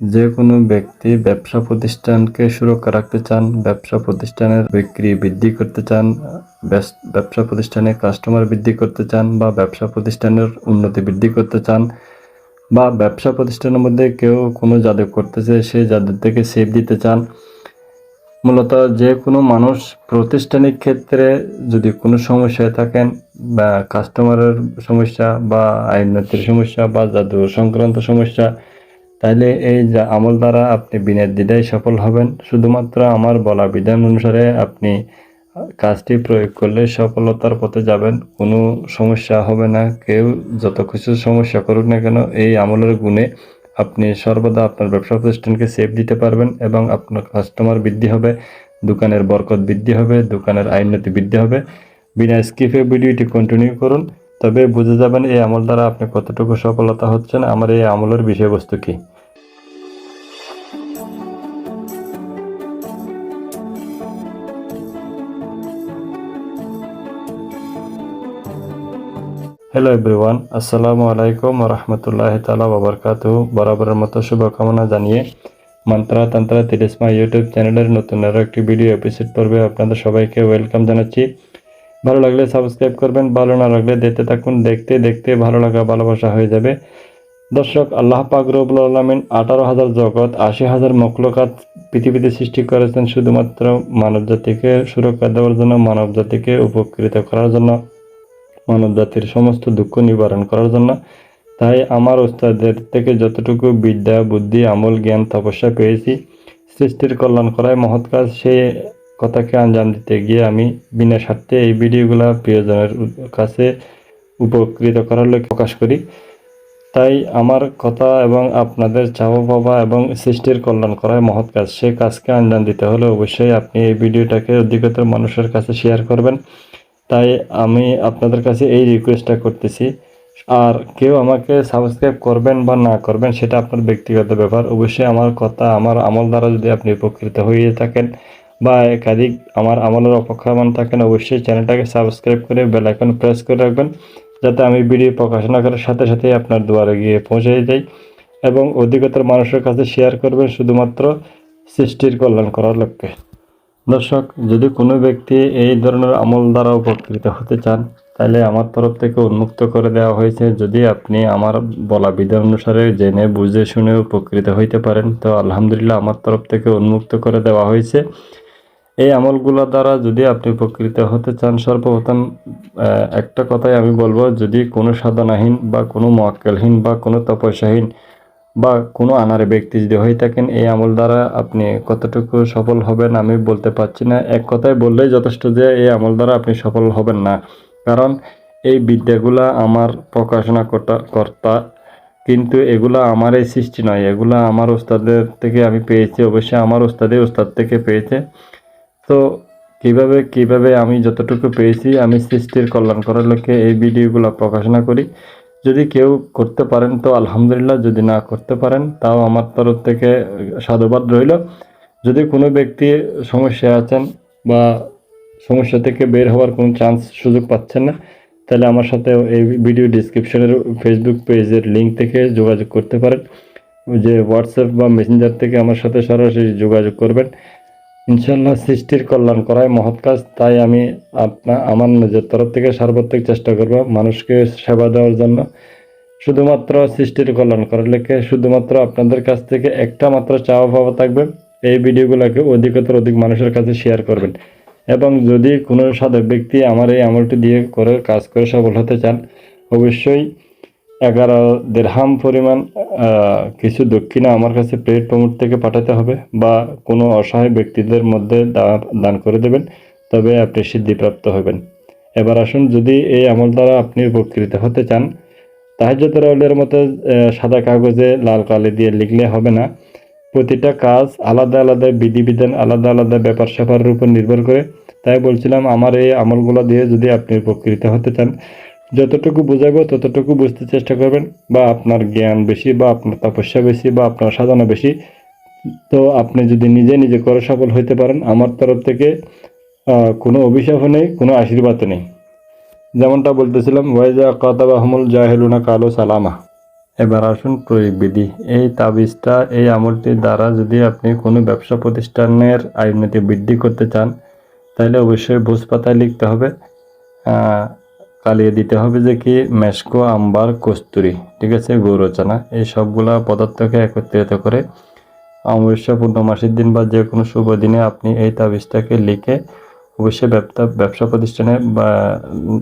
যে কোনো ব্যক্তি ব্যবসা প্রতিষ্ঠানকে সুরক্ষা রাখতে চান, ব্যবসা প্রতিষ্ঠানের বিক্রি বৃদ্ধি করতে চান ব্যবসা প্রতিষ্ঠানে কাস্টমার বৃদ্ধি করতে চান বা ব্যবসা প্রতিষ্ঠানের উন্নতি বৃদ্ধি করতে চান বা ব্যবসা প্রতিষ্ঠানের মধ্যে কেউ কোনো জাদু করতেছে, সেই জাদু থেকে সেভ দিতে চান। মূলত যে কোনো মানুষ প্রতিষ্ঠানিক ক্ষেত্রে যদি কোনো সমস্যায় থাকেন বা কাস্টমারের সমস্যা বা আইনতির সমস্যা বা জাদু সংক্রান্ত সমস্যা তাইলে এই যা আমল দ্বারা আপনি বিনা দ্বিধায় সফল হবেন। শুধুমাত্র আমার বলা বিধান অনুসারে আপনি কাজটি প্রয়োগ করলে সফলতার পথে যাবেন। কোনো সমস্যা হবে না। কেউ যত কিছু সমস্যা করুক না কেন, এই আমলের গুণে আপনি সর্বদা আপনার ব্যবসা প্রতিষ্ঠানকে সেভ দিতে পারবেন এবং আপনার কাস্টমার বৃদ্ধি হবে, দোকানের বরকত বৃদ্ধি হবে, দোকানের আইনতি বৃদ্ধি হবে। বিনা স্কিপে ভিডিওটি কন্টিনিউ করুন। তবে বুঝে যাবেন এই আমল দ্বারা আপনি কতটুকু সফলতা হচ্ছেন। আমার এই আমলের বিষয়বস্তু কী? হ্যালো এভরিওয়ান আসসালামু আলাইকুম রহমতুল্লাহ তালা বাবরকাতু বরাবরের মতো শুভকামনা জানিয়ে মন্ত্রা তন্ত্রা তিরিসমা ইউটিউব চ্যানেলের নতুন আরও একটি ভিডিও এপিসোড পর্বে আপনাদের সবাইকে ওয়েলকাম জানাচ্ছি ভালো লাগলে সাবস্ক্রাইব করবেন ভালো না লাগলে দেখতে থাকুন দেখতে দেখতে ভালো লাগা ভালোবাসা হয়ে যাবে দর্শক আল্লাহ পাক রবুল আলমিন আঠারো হাজার জগৎ আশি হাজার মকলকাত পৃথিবীতে সৃষ্টি করেছেন শুধুমাত্র মানব জাতিকে সুরক্ষা দেওয়ার জন্য মানব জাতিকে উপকৃত করার জন্য মানব জাতির সমস্ত দুঃখ নিবারণ করার জন্য। তাই আমার ওস্তাদের থেকে যতটুকু বিদ্যা, বুদ্ধি, আমল, জ্ঞান, তপস্যা পেয়েছি, সৃষ্টির কল্যাণ করায় মহৎ কাজ। সেই কথাকে আঞ্জাম দিতে গিয়ে আমি বিনা স্বার্থে এই ভিডিওগুলা প্রিয়জনের কাছে উপকৃত করার লক্ষ্যে প্রকাশ করি। তাই আমার কথা এবং আপনাদের চাওয়া পাওয়া এবং সৃষ্টির কল্যাণ করায় মহৎ কাজ। সেই কাজকে আঞ্জাম দিতে হলে অবশ্যই আপনি এই ভিডিওটাকে অধিকতর মানুষের কাছে শেয়ার করবেন। তাই আমি আপনাদের কাছে এই রিকোয়েস্টটা করতেছি। আর কেউ আমাকে সাবস্ক্রাইব করবেন বা না করবেন, সেটা আপনার ব্যক্তিগত ব্যাপার। অবশ্যই আমার কথা, আমার আমল দ্বারা যদি আপনি উপকৃত হয়ে থাকেন বা একাধিক আমার আমলের অপেক্ষামান থাকেন, অবশ্যই চ্যানেলটাকে সাবস্ক্রাইব করে বেল আইকন প্রেস করে রাখবেন, যাতে আমি ভিডিও প্রকাশনা করার সাথে সাথেই আপনার দুয়ারে গিয়ে পৌঁছে যাই এবং অধিকতর মানুষের কাছে শেয়ার করবেন শুধুমাত্র সৃষ্টির কল্যাণ করার লক্ষ্যে। দর্শক, যদি কোনো ব্যক্তি এই ধরনের আমল দ্বারা উপকৃত হতে চান, তাহলে আমার তরফ থেকে উন্মুক্ত করে দেওয়া হয়েছে। যদি আপনি আমার বলা বিধান অনুসারে জেনে, বুঝে, শুনে উপকৃত হইতে পারেন, তো আলহামদুলিল্লাহ আমার তরফ থেকে উন্মুক্ত করে দেওয়া হয়েছে। এই আমলগুলো দ্বারা যদি আপনি উপকৃত হতে চান, সর্বপ্রথম একটা কথাই আমি বলব, যদি কোনো সাধনাহীন বা কোনো মোয়াক্কেলহীন বা কোনো তপস্যাহীন বা কোনো আনারে ব্যক্তি যদি হয়ে থাকেন, এই আমল দ্বারা আপনি কতটুকু সফল হবেন আমি বলতে পারছি না। এক কথায় বললেই যথেষ্ট যে, এই আমল দ্বারা আপনি সফল হবেন না। কারণ এই বিদ্যাগুলা আমার প্রকাশনা কর্তা কিন্তু এগুলা আমার এই সৃষ্টি নয়। এগুলা আমার ওস্তাদের থেকে আমি পেয়েছি, অবশ্যই আমার ওস্তাদের ওস্তাদ থেকে পেয়েছে। তো কীভাবে কীভাবে আমি যতটুকু পেয়েছি, আমি সৃষ্টির কল্যাণ করার লক্ষ্যে এই ভিডিওগুলো প্রকাশনা করি। যদি কেউ করতে পারেন তো আলহামদুলিল্লাহ, যদি না করতে পারেন তাও আমার তরফ থেকে সাধুবাদ রইল। যদি কোনো ব্যক্তি সমস্যায় আছেন বা সমস্যা থেকে বের হওয়ার কোনো চান্স সুযোগ পাচ্ছেন না, তাহলে আমার সাথে এই ভিডিও ডিসক্রিপশনের ফেসবুক পেজের লিঙ্ক থেকে যোগাযোগ করতে পারেন। যে হোয়াটসঅ্যাপ বা মেসেঞ্জার থেকে আমার সাথে সরাসরি যোগাযোগ করবেন। ইনশাল্লাহ সৃষ্টির কল্যাণ করাই মহৎ কাজ। তাই আমি আপনার আমার নিজের তরফ থেকে সার্বত্রিক চেষ্টা করব মানুষকে সেবা দেওয়ার জন্য। শুধুমাত্র সৃষ্টির কল্যাণ করার লেখে শুধুমাত্র আপনাদের কাছ থেকে একটা মাত্র চাওয়া পাওয়া থাকবে। এই ভিডিওগুলোকে অধিকতর অধিক মানুষের কাছে শেয়ার করবেন। এবং যদি কোনো সাধক ব্যক্তি আমার এই আমলটি দিয়ে করে, কাজ করে সফল হতে চান, অবশ্যই এগারো দেড়হাম পরিমাণ কিছু দক্ষিণা আমার কাছে পেড প্রমোট থেকে পাঠাতে হবে বা কোনো অসহায় ব্যক্তিদের মধ্যে দান করে দেবেন, তবে আপনি সিদ্ধিপ্রাপ্ত হবেন। এবার আসুন, যদি এই আমল দ্বারা আপনি উপকৃত হতে চান তাহাজ্জতের রাউলের মতো সাদা কাগজে লাল কালি দিয়ে লিখলে হবে না। প্রতিটা কাজ আলাদা আলাদা বিধিবিধান, আলাদা আলাদা ব্যাপার স্যাপারের উপর নির্ভর করে। তাই বলছিলাম, আমার এই আমলগুলো দিয়ে যদি আপনি উপকৃত হতে চান যতটুকু বোঝাবো ততটুকু বুঝতে চেষ্টা করবেন, বা আপনার জ্ঞান বেশি, বা আপনার তপস্যা বেশি, বা আপনার সাধনা বেশি। তো আপনি যদি নিজে নিজে করে সফল হইতে পারেন, আমার তরফ থেকে কোনো অভিশাপও নেই, কোনো আশীর্বাদও নেই। যেমনটা বলতেছিলাম, ওয়াইজা কাতাবাহমুল জাহেলুনা কালো সালামা। এবার আসুন প্রয়োগ বিধি। এই তাবিজটা, এই আমলটির দ্বারা যদি আপনি কোনো ব্যবসা প্রতিষ্ঠানের আয়ুর্নীতি বৃদ্ধি করতে চান, তাহলে অবশ্যই ভোজ পাতায় লিখতে হবে। কালিয়ে দিতে হবে যে কি মেশকো, আম্বার, কস্তুরি, ঠিক আছে, গৌরচনা, এই সবগুলা পদার্থকে একত্রিত করে অমাবস্যা পূর্ণমাসের দিন বা যে কোনো শুভ দিনে আপনি এই তাবিজটাকে লিখে অবশ্যই ব্যবসা প্রতিষ্ঠানে বা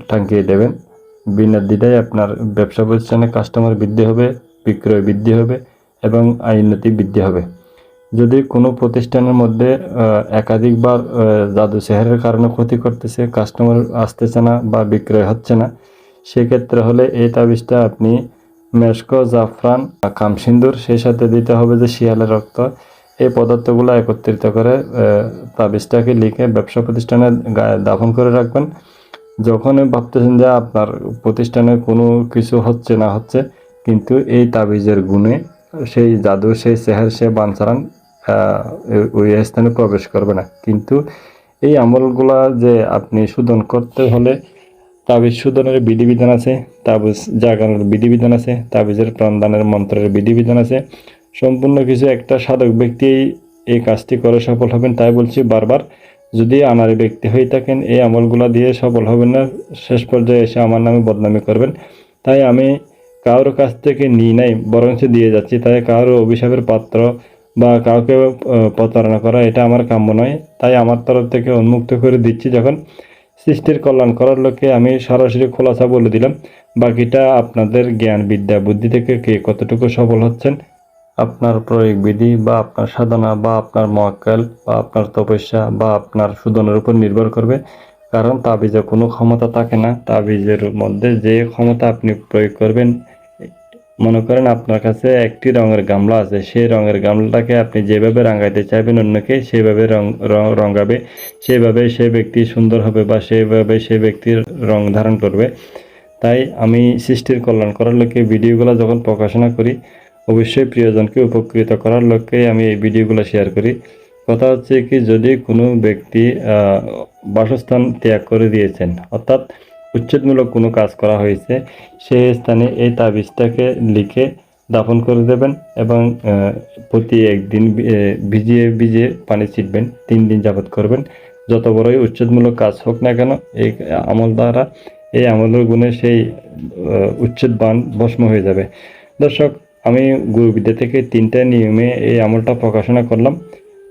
টাঙ্কিয়ে দেবেন। বিনা দ্বিধায় আপনার ব্যবসা প্রতিষ্ঠানে কাস্টমার বৃদ্ধি হবে, বিক্রয় বৃদ্ধি হবে এবং আইনতি বৃদ্ধি হবে। যদি কোনো প্রতিষ্ঠানের মধ্যে একাধিকবার জাদু সেহারের কারণে ক্ষতি করতেছে কাস্টমার আসতেছে না বা বিক্রয় হচ্ছে না সেক্ষেত্রে হলে এই তাবিজটা আপনি মেশকো জাফরান কামসিন্দুর সেই সাথে দিতে হবে যে শিয়ালের রক্ত। এই পদার্থগুলো একত্রিত করে তাবিজটাকে লিখে ব্যবসা প্রতিষ্ঠানে দাফন করে রাখবেন। যখন ভাবতেছেন যে আপনার প্রতিষ্ঠানে কোনো কিছু হচ্ছে না হচ্ছে কিন্তু এই তাবিজের গুণে সেই জাদু সেই সেহার সে আহ, ওই স্থানে প্রবেশ করবে না। কিন্তু এই আমলগুলা যে আপনি শোধন করতে হলে তাবিজ শোধনের বিধিবিধান আছে, তাবিজ জাগানোর বিধিবিধান আছে, তাবিজের প্রাণদানের মন্ত্রের বিধিবিধান আছে। সম্পূর্ণ কিছু একটা সাধক ব্যক্তি এই কাজটি করে সফল হবেন, তাই বলছি বারবার, যদি আনারি ব্যক্তি হয়ে থাকেন, এই আমলগুলা দিয়ে সফল হবেন না, শেষ পর্যায়ে এসে আমার নামে বদনামি করবেন। তাই আমি কারোর কাছ থেকে নিই নাই, বরঞ্চ দিয়ে যাচ্ছি। তাই কারোর অভিশাপের পাত্র বা কাউকে প্রতারণা করা, এটা আমার কাম্য নয়। তাই আমার তরফ থেকে উন্মুক্ত করে দিচ্ছি যখন সৃষ্টির কল্যাণ করার লক্ষ্যে আমি সরাসরি খোলাসা বলে দিলাম। বাকিটা আপনাদের জ্ঞান, বিদ্যা, বুদ্ধি থেকে কে কতটুকু সফল হচ্ছেন, আপনার প্রয়োগ বিধি বা আপনার সাধনা বা আপনার মক্কেল বা আপনার তপস্যা বা আপনার সুদনের উপর নির্ভর করবে। কারণ তাবিজে কোনো ক্ষমতা থাকে না। তাবিজের মধ্যে যে ক্ষমতা আপনি প্রয়োগ করবেন মনে করেন আপনার কাছে একটি রঙের গামলা আছে, সেই রঙের গামলাটাকে আপনি যেভাবে রাঙাইতে চাইবেন অন্যকে সেভাবে রং রঙাবে। সেভাবে সে ব্যক্তি সুন্দর হবে বা সেভাবে সে ব্যক্তির রং ধারণ করবে। তাই আমি সৃষ্টির কল্যাণ করার লক্ষ্যে ভিডিওগুলো যখন প্রকাশনা করি, অবশ্যই প্রিয়জনকে উপকৃত করার লক্ষ্যে আমি এই ভিডিওগুলো শেয়ার করি। কথা হচ্ছে কি, যদি কোনো ব্যক্তি বাসস্থান ত্যাগ করে দিয়েছেন, অর্থাৎ উচ্ছেদমূলক কোনো কাজ করা হয়েছে সেই স্থানে এই তাবিজটাকে লিখে দাফন করে দেবেন এবং প্রতি একদিন ভিজিয়ে ভিজিয়ে পানি ছিটবেন, তিন দিন যাবত করবেন। যত বড়ই উচ্ছেদমূলক কাজ হোক না কেন, এই আমল দ্বারা, এই আমলের গুণে সেই উচ্ছেদ বান ভস্ম হয়ে যাবে। দর্শক, আমি গুরুবিদ্যা থেকে তিনটা নিয়মে এই আমলটা প্রকাশনা করলাম।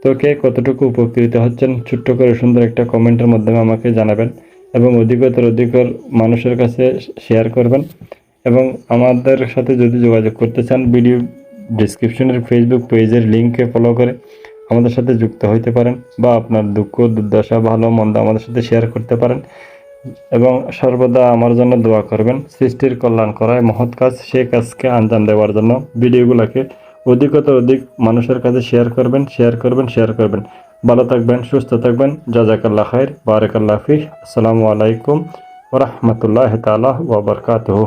তো কে কতটুকু উপকৃত হচ্ছেন, ছোট্ট করে সুন্দর একটা কমেন্টের মাধ্যমে আমাকে জানাবেন। এবং অধিকতর অধিকর মানুষের কাছে শেয়ার করবেন। এবং আমাদের সাথে যদি যোগাযোগ করতে চান ভিডিও ডিসক্রিপশনের ফেসবুক পেজের লিঙ্কে ফলো করে আমাদের সাথে যুক্ত হইতে পারেন বা আপনার দুঃখ, দুর্দশা, ভালো, মন্দ আমাদের সাথে শেয়ার করতে পারেন। এবং সর্বদা আমার জন্য দোয়া করবেন, সৃষ্টির কল্যাণ করায় মহৎ কাজ, সে কাজকে আঞ্জাম দেওয়ার জন্য। ভিডিওগুলোকে অধিকতর অধিক মানুষের কাছে শেয়ার করবেন শেয়ার করবেন শেয়ার করবেন। ভালো থাকবেন সুস্থ থাকবেন জাজাকাল্লাহ খায়ের বারাকাল্লাহ ফি আসসালামু আলাইকুম ওরহমতুল্লাহ তালা ওবরকাতহ